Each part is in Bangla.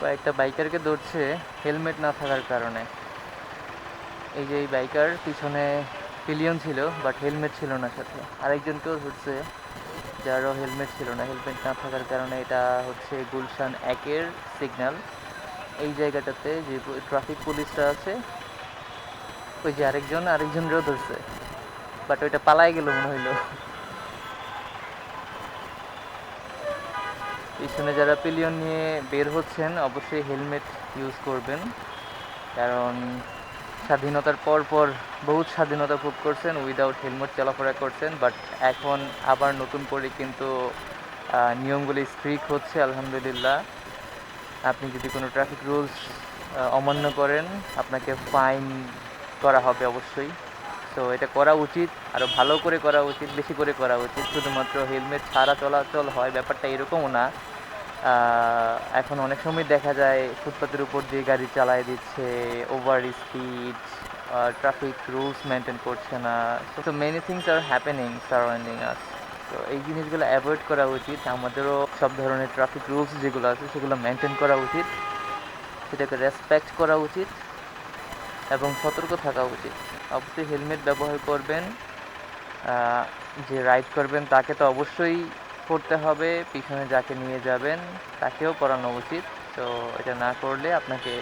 কয়েকটা বাইকারকে ধরছে হেলমেট না থাকার কারণে। এই যে এই বাইকার পিছনে পিলিয়ন ছিল বাট হেলমেট ছিল না সাথে। আরেকজনকেও ধরছে, যারও হেলমেট ছিল না। হেলমেট না থাকার কারণে এটা হচ্ছে গুলশান একের সিগন্যাল এই জায়গাটাতে যে ট্রাফিক পুলিশটা আছে, ওই যে আরেকজন, আরেকজনকেও ধরছে। বাট ওইটা পালাই গেল মনে হইল। পিছনে যারা পিলিয়ন নিয়ে বের হচ্ছেন, অবশ্যই হেলমেট ইউজ করবেন। কারণ স্বাধীনতার পর পর বহুত স্বাধীনতা ভোগ করছেন উইদাউট হেলমেট চলাফেরা করছেন বাট এখন আবার নতুন করে কিন্তু নিয়মগুলি স্ট্রিক হচ্ছে, আলহামদুলিল্লাহ। আপনি যদি কোনো ট্রাফিক রুলস অমান্য করেন, আপনাকে ফাইন করা হবে অবশ্যই। তো এটা করা উচিত আরও ভালো করে করা উচিত, বেশি করে করা উচিত। শুধুমাত্র হেলমেট ছাড়া চলাচল হয়, ব্যাপারটা এরকমও না। এখন অনেক সময় দেখা যায়, ফুটপাতের উপর দিয়ে গাড়ি চালায় দিচ্ছে over speed traffic rules maintain করছে না। So many things are happening surrounding us তো এই জিনিসগুলো অ্যাভয়েড করা উচিত। আমাদেরও সব ধরনের ট্রাফিক রুলস যেগুলো আছে, সেগুলো মেনটেন করা উচিত। সেটাকে রেসপেক্ট করা উচিত এবং সতর্ক থাকা উচিত। অবশ্যই হেলমেট ব্যবহার করবেন যে রাইড করবেন তাকে তো অবশ্যই পড়তে হবে, পিছনে যাকে নিয়ে যাবেন তাকেও পড়ানো উচিত। তো এটা না করলে আপনাকে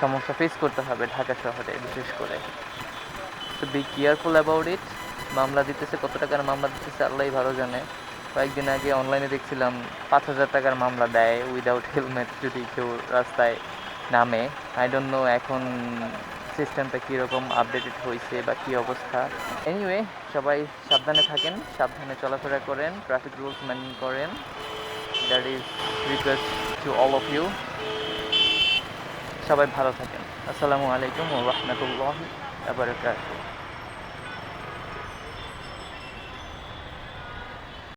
সমস্যা ফেস করতে হবে ঢাকা শহরে বিশেষ করে। তো বি কেয়ারফুল অ্যাবাউট ইট মামলা দিতেছে, কত টাকার মামলা দিতেছে আল্লাহই ভালো জানে। কয়েকদিন আগে অনলাইনে দেখছিলাম পাঁচ হাজার টাকার মামলা দেয় উইদাউট হেলমেট যদি কেউ রাস্তায় নামে। আই ডোন্ট নো এখন সিস্টেমটা কীরকম আপডেটেড হয়েছে বা কী অবস্থা? এনিওয়ে সবাই সাবধানে থাকেন, সাবধানে চলাফেরা করেন ট্রাফিক রুলস মেনটেন করেন। That is request to all of you সবাই ভালো থাকেন। আসসালামু আলাইকুম রহমতুল্লাহ আবার